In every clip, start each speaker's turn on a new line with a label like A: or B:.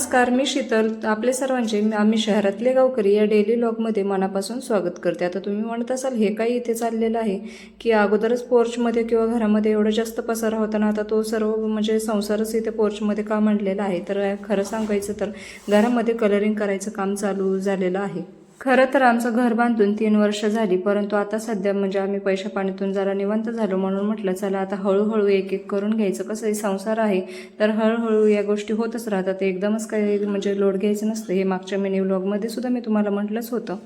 A: नमस्कार मी शीतल. आपले सर्वांचे आम्ही शहरातले गावकरी या डेली लॉगमध्ये मनापासून स्वागत करते. आता तुम्ही म्हणत असाल हे काही इथे चाललेलं आहे की अगोदरच पोर्चमध्ये किंवा घरामध्ये एवढं जास्त पसारा होता ना आता तो सर्व म्हणजे संसारच इथे पोर्चमध्ये का मांडलेला आहे. तर खरं सांगायचं तर घरामध्ये कलरिंग करायचं काम चालू झालेलं आहे. खरं तर आमचं घर बांधून तीन वर्ष झाली परंतु आता सध्या म्हणजे आम्ही पैशा पाण्यातून जरा निवंत झालो म्हणून म्हटलं चला आता हळूहळू एक एक करून घ्यायचं. कसं हे संसार आहे तर हळूहळू या गोष्टी होतच राहतात. एकदमच काही म्हणजे लोड घ्यायचं नसतं. हे मागच्या मिनी व्लॉगमध्ये सुद्धा मी तुम्हाला म्हटलंच होतं.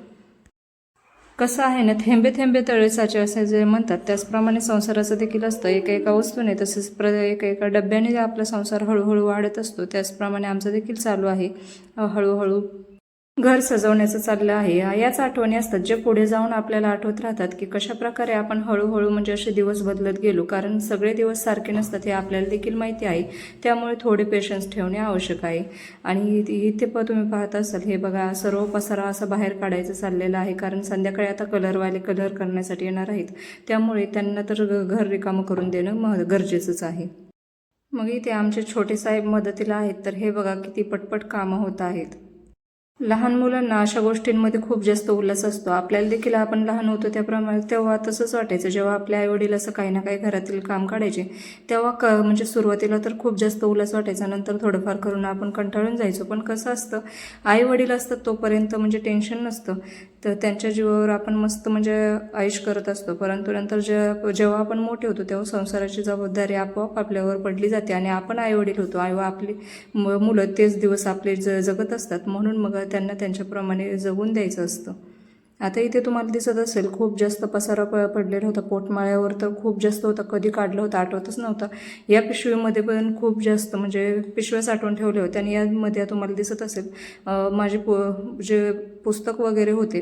A: कसं आहे ना थेंबे थेंबे तळे साचे असे जे म्हणतात त्याचप्रमाणे संसाराचं देखील असतं. एका एका वस्तूने तसेच प्र एका एका डब्याने आपला संसार हळूहळू वाढत असतो. त्याचप्रमाणे आमचं देखील चालू आहे. हळूहळू घर सजवण्याचं चाललं आहे. याच आठवणी असतात जे पुढे जाऊन आपल्याला आठवत राहतात की कशा प्रकारे आपण हळूहळू म्हणजे असे दिवस बदलत गेलो. कारण सगळे दिवस सारखे नसतात हे आपल्याला देखील माहिती आहे. त्यामुळे थोडे पेशन्स ठेवणे आवश्यक आहे. आणि इथे पण तुम्ही पाहत असाल हे बघा सर्व पसारा असं बाहेर काढायचं चाललेलं आहे. कारण संध्याकाळी आता कलरवाले कलर करण्यासाठी येणार आहेत. त्यामुळे त्यांना तर घर रिकामं करून देणं मह गरजेचंच आहे. मग इथे आमचे छोटे साहेब मदतीला आहेत. तर हे बघा किती पटपट कामं होत आहेत. लहान मुलांना अशा गोष्टींमध्ये खूप जास्त उल्हास असतो. आपल्याला देखील आपण लहान होतो त्याप्रमाणे तेव्हा तसंच वाटायचं. जेव्हा आपले आई वडील असं काही ना काही घरातील काम काढायचे तेव्हा क म्हणजे सुरुवातीला तर खूप जास्त उल्हास वाटायचा. नंतर थोडंफार करून आपण कंटाळून जायचो. पण कसं असतं आई वडील असतात तोपर्यंत म्हणजे टेन्शन नसतं. तर त्यांच्या जीवावर आपण मस्त म्हणजे आयुष करत असतो. परंतु नंतर जे जेव्हा आपण मोठे होतो तेव्हा संसाराची जबाबदारी आपोआप आपल्यावर पडली जाते आणि आपण आई वडील होतो. आई आपली मुलं तेच दिवस आपले ज जगत असतात. म्हणून मग त्यांना त्यांच्याप्रमाणे जगून द्यायचं असतं. आता इथे तुम्हाला दिसत असेल खूप जास्त पसारा प पडलेला होता. पोटमाळ्यावर तर खूप जास्त होता. कधी काढलं होतं आठवतच नव्हतं. या पिशवीमध्ये पण खूप जास्त म्हणजे पिशव्या साठवून ठेवले होते आणि यामध्ये तुम्हाला दिसत असेल माझे पु जे पुस्तक वगैरे होते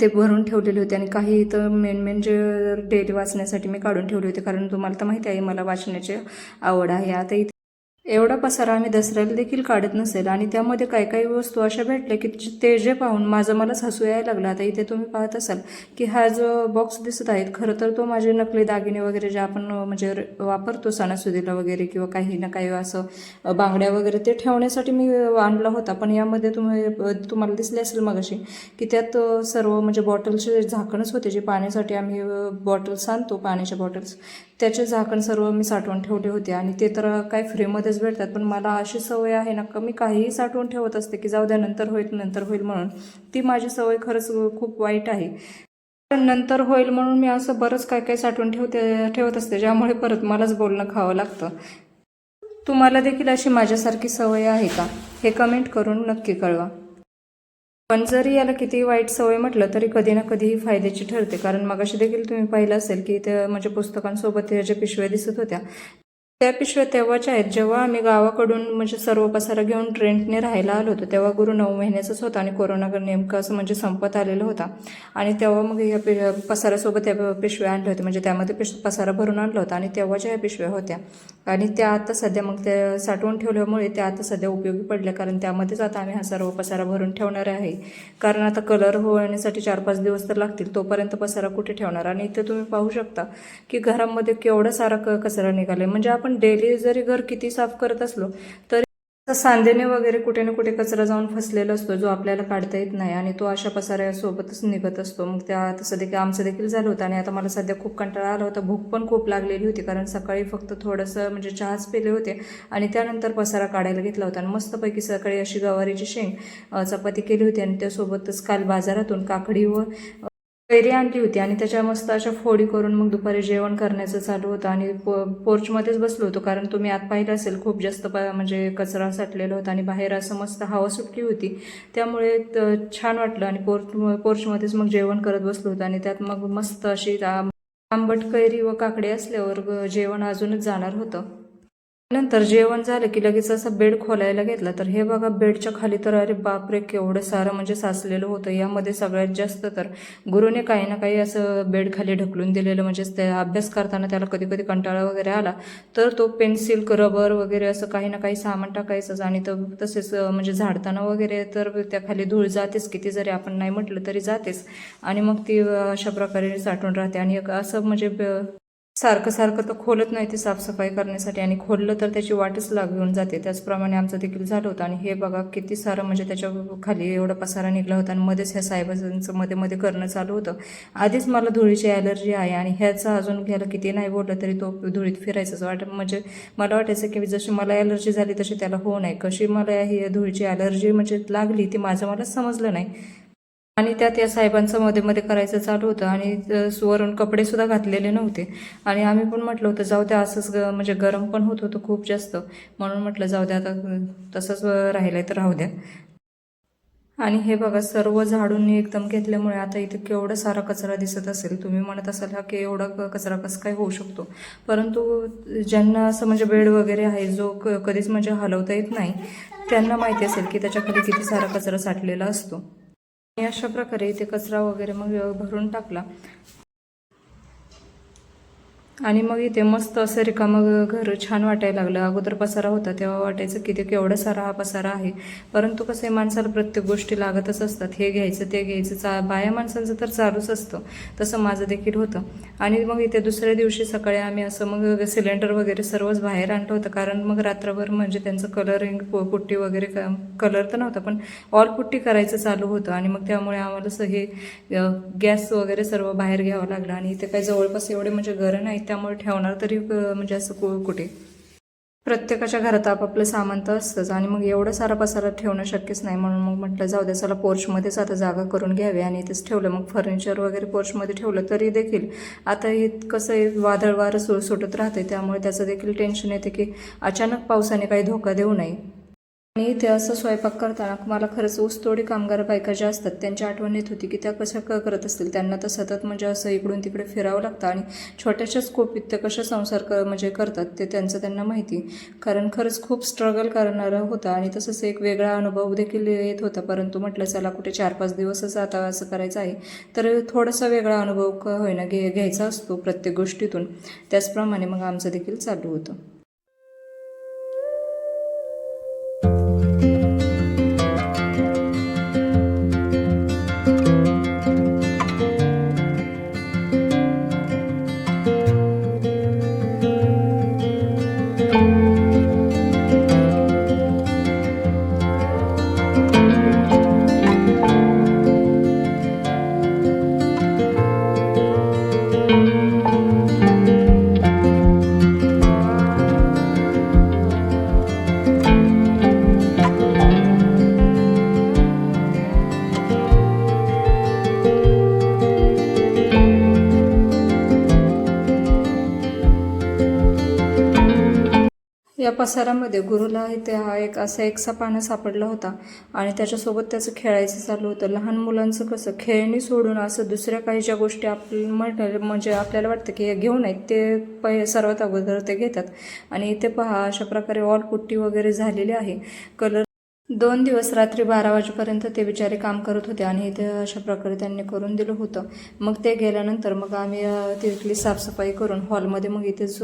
A: ते भरून ठेवलेले होते. आणि काही इथं मेन मेन जे डेली वाचण्यासाठी मी काढून ठेवले होते. कारण तुम्हाला तर माहिती आहे मला वाचण्याची आवड आहे. आता इथे एवढा पसारा आम्ही दसऱ्याला देखील काढत नसेल. आणि त्यामध्ये काही काही वस्तू अशा भेटल्या की ते जे पाहून माझं मलाच हसू यायला लागलं. आता इथे तुम्ही पाहत असाल की हा जो बॉक्स दिसत आहे खरं तर तो माझे नकली दागिने वगैरे जे आपण म्हणजे र- वापरतो सणासुदीला वगैरे किंवा काही ना काही असं बांगड्या वगैरे ते ठेवण्यासाठी मी आणला होता. पण यामध्ये तुम्ही तुम्हाला दिसले असेल मगाशी की त्यात सर्व म्हणजे बॉटल्सचे झाकणच होते जे पाण्यासाठी आम्ही बॉटल्स आणतो पाण्याच्या बॉटल्स त्याचे झाकण सर्व मी साठवून ठेवले होते. आणि ते तर काय फ्रीमध्येच भेटतात. पण मला अशी सवय आहे ना मी काहीही साठवून ठेवत असते की जाऊ द्या नंतर होईल नंतर होईल म्हणून. ती माझी सवय खरंच खूप वाईट आहे. पण नंतर होईल म्हणून मी असं बरंच काय काय साठवून ठेवते ठेवत असते ज्यामुळे परत मलाच बोलणं खावं लागतं. तुम्हाला देखील अशी माझ्यासारखी सवय आहे का? हे कमेंट करून नक्की कळवा. पण जरी याला किती वाईट सवय म्हटलं तरी कधी ना कधी ही फायद्याची ठरते. कारण मगाशी देखील तुम्ही पाहिलं असेल की त्या म्हणजे पुस्तकांसोबत त्या ज्या पिशव्या दिसत होत्या त्या पिशव्या तेव्हाच्या आहेत. जेव्हा आम्ही गावाकडून म्हणजे सर्व पसारा घेऊन ट्रेंटने राहायला आलो होतो तेव्हा गुरु नऊ महिन्याचाच होता आणि कोरोना नेमकं असं म्हणजे संपत आलेला होता. आणि तेव्हा मग या पि पसाऱ्यासोबत त्या पिशव्या आणल्या होत्या. म्हणजे त्यामध्ये पिश पसारा भरून आणला होता आणि तेव्हाच्या या पिशव्या होत्या. आणि त्या आता सध्या मग त्या साठवून ठेवल्यामुळे त्या आता सध्या उपयोगी पडल्या. कारण त्यामध्येच आता आम्ही हा सर्व पसारा भरून ठेवणार आहे. कारण आता कलर होण्यासाठी चार पाच दिवस तर लागतील. तोपर्यंत पसारा कुठे ठेवणार? आणि इथे तुम्ही पाहू शकता की घरामध्ये केवढा सारा क कचरा निघालाय. म्हणजे आपण डेली जरी घर किती साफ करत असलो तरी सांदेने वगैरे कुठे ना कुठे कचरा जाऊन फसलेला असतो जो आपल्याला काढता येत नाही आणि तो अशा पसाऱ्यासोबतच निघत असतो. मग त्या तसं देखील आमचं देखील झालं होतं आणि आता मला सध्या खूप कंटाळा आला होता. भूक पण खूप लागलेली होती कारण सकाळी फक्त थोडंसं म्हणजे चहाच पिले होते आणि त्यानंतर पसारा काढायला घेतला होता. आणि मस्तपैकी सकाळी अशी गवारीची शेंग चपाती केली होती आणि त्यासोबतच काल बाजारातून काकडी व कैरी आणली होती आणि त्याच्या मस्त अशा फोडी करून मग दुपारी जेवण करण्याचं चालू होतं आणि पो पोर्चमध्येच बसलो होतो कारण तुम्ही आत पाहिलं असेल खूप जास्त प म्हणजे कचरा साठलेला होता आणि बाहेर असं मस्त हवा सुटली होती. त्यामुळे त- छान वाटलं आणि पोर्च पोर्चमध्येच मग जेवण करत बसलो होतो आणि त्यात मग मस्त अशी आंबट कैरी व काकडे असल्यावर जेवण अजूनच जाणार होतं. नंतर जेवण झालं की लगेच असं बेड खोलायला घेतला. तर हे बघा बेडच्या खाली तर अरे बापरे केवढं सारं म्हणजे साचलेलं होतं. यामध्ये सगळ्यात जास्त तर गुरुने काही ना काही असं बेड खाली ढकलून दिलेलं म्हणजे ते अभ्यास करताना त्याला कधी कधी कंटाळा वगैरे आला तर तो पेन्सिल रबर वगैरे असं काही ना काही सामान टाकायचंच आणि तर तसेच म्हणजे झाडताना वगैरे तर त्या खाली धूळ जातेच किती जरी आपण नाही म्हटलं तरी जातेच. आणि मग ती अशा प्रकारे साठवून राहते आणि एक असं म्हणजे ब- सारखं सारखं तर खोलत नाही ते साफसफाई करण्यासाठी आणि खोललं तर त्याची वाटच लागून जाते. त्याचप्रमाणे आमचं देखील झालं होतं आणि हे बघा किती सारं म्हणजे त्याच्याखाली एवढा पसारा निघला होता आणि मध्येच ह्या साहेबांचं मध्ये मध्ये करणं चालू होतं. आधीच मला धुळीची ॲलर्जी आहे आणि ह्याचा अजून घ्यायला किती नाही बोललं तरी तो धुळीत फिरायचंच वाट म्हणजे मला वाटायचं की जशी मला ॲलर्जी झाली तशी त्याला हो नाही. कशी मला ही धुळीची ॲलर्जी म्हणजे लागली ती माझं मला समजलं नाही. आणि त्यात या साहेबांचं मध्ये मध्ये करायचं चालू होतं आणि सुवरून कपडेसुद्धा कपडे सुद्धा घातलेले नव्हते. आणि आम्ही पण म्हटलं होतं जाऊ द्या असंच ग- म्हणजे गरम पण होत होतं खूप जास्त. म्हणून म्हटलं जाऊ द्या आता तसंच राहिलं राहिलंय तर राहू द्या. आणि हे बघा सर्व झाडून एकदम घेतल्यामुळे आता इथे केवढा सारा कचरा दिसत असेल. तुम्ही म्हणत असाल हा की एवढा क- कचरा कसं काय होऊ शकतो? परंतु ज्यांना असं म्हणजे बेड वगैरे आहे जो क कधीच म्हणजे हलवता येत नाही त्यांना माहिती असेल की त्याच्याखाली किती सारा कचरा साठलेला असतो. अशा प्रकारे इथे कचरा वगैरे मग भरून टाकला. आणि मग इथे मस्त असं रिकामं घर छान वाटायला लागलं. अगोदर पसारा होता तेव्हा वाटायचं की ते केवढा सारा हा पसारा आहे. परंतु कसं आहे माणसाला प्रत्येक गोष्टी लागतच असतात. हे घ्यायचं ते घ्यायचं. चा बाया माणसांचं तर चालूच असतं. तसं माझं देखील होतं. आणि मग इथे दुसऱ्या दिवशी सकाळी आम्ही असं मग सिलेंडर वगैरे सर्वच बाहेर आणलं होतं. कारण मग रात्रभर म्हणजे त्यांचं कलरिंग पुट्टी वगैरे कलर तर नव्हता पण ऑल पुट्टी करायचं चालू होतं. आणि मग त्यामुळे आम्हाला असं हे गॅस वगैरे सर्व बाहेर घ्यावं लागलं. आणि इथे काही जवळपास एवढे म्हणजे घरं नाहीत. त्यामुळे ठेवणार तरी म्हणजे असं कु- कुठे? प्रत्येकाच्या घरात आपापलं सामान तर असतंच आणि मग एवढं सारा पसारा ठेवणं शक्यच नाही. म्हणून मग म्हटलं जाऊ द्या चला पोर्चमध्येच आता जागा करून घ्यावी आणि इथेच ठेवलं. मग फर्निचर वगैरे पोर्चमध्ये ठेवलं तरी देखील. आता हे कसं आहे वादळ वारं सु सुटत राहते त्यामुळे त्याचं देखील टेन्शन येते की अचानक पावसाने काही धोका देऊ नये. आणि इथे असं स्वयंपाक करताना मला खरंच ऊसतोडी कामगार बायका ज्या असतात त्यांच्या आठवण येत होती की त्या कशा क करत असतील. त्यांना तर सतत म्हणजे असं इकडून तिकडे फिरावं लागतं आणि छोट्याशाच कोपीत ते कशा संसार क म्हणजे करतात ते त्यांचं त्यांना माहिती. कारण खरंच खूप स्ट्रगल करणारा होता आणि तसंच एक वेगळा अनुभव देखील येत होता. परंतु म्हटलं चला कुठे चार पाच दिवसच आता असं करायचं आहे तर थोडासा वेगळा अनुभव होईना घे घ्यायचा असतो प्रत्येक गोष्टीतून. त्याचप्रमाणे मग आमचं देखील चालू होतं. या पसारामध्ये गुरुला इथे हा एक असा एकसा सपाना सापडला होता. आणि त्याच्यासोबत त्याचं खेळायचं चालू होतं. लहान मुलांचं कसं खेळणी सोडून असं दुसऱ्या काही ज्या गोष्टी आप म्हणजे आपल्याला वाटतं की हे घेऊन नयेत ते पहि सर्वात अगोदर ते घेतात. आणि इथे पहा अशा प्रकारे ऑल पुट्टी वगैरे झालेली आहे. कलर दोन दिवस रात्री बारा वाजेपर्यंत ते बिचारे काम करत होते आणि इथे अशा प्रकारे त्यांनी करून दिलं होतं. मग ते गेल्यानंतर मग आम्ही तिथली साफसफाई करून हॉलमध्ये मग इथेच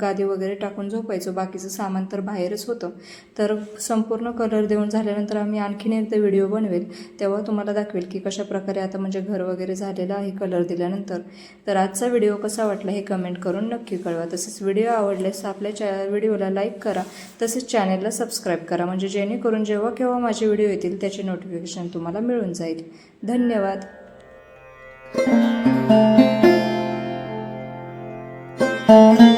A: गादी वगैरे टाकून झोपायचो. बाकीचं सामान तर बाहेरच होतं. तर संपूर्ण कलर देऊन झाल्यानंतर आम्ही आणखीन एकदा व्हिडिओ बनवेल. तेव्हा तुम्हाला दाखवेल की कशा प्रकारे आता म्हणजे घर वगैरे झालेलं आहे कलर दिल्यानंतर. तर आजचा व्हिडिओ कसा वाटला हे कमेंट करून नक्की कळवा. तसेच व्हिडिओ आवडल्यास आपल्या चॅ व्हिडिओला लाईक करा. तसेच चॅनेलला सबस्क्राईब करा. म्हणजे जेणेकरून जेव्हा केव्हा माझे व्हिडिओ येतील त्याचे नोटिफिकेशन तुम्हाला मिळून जाईल धन्यवाद
B: Thank you.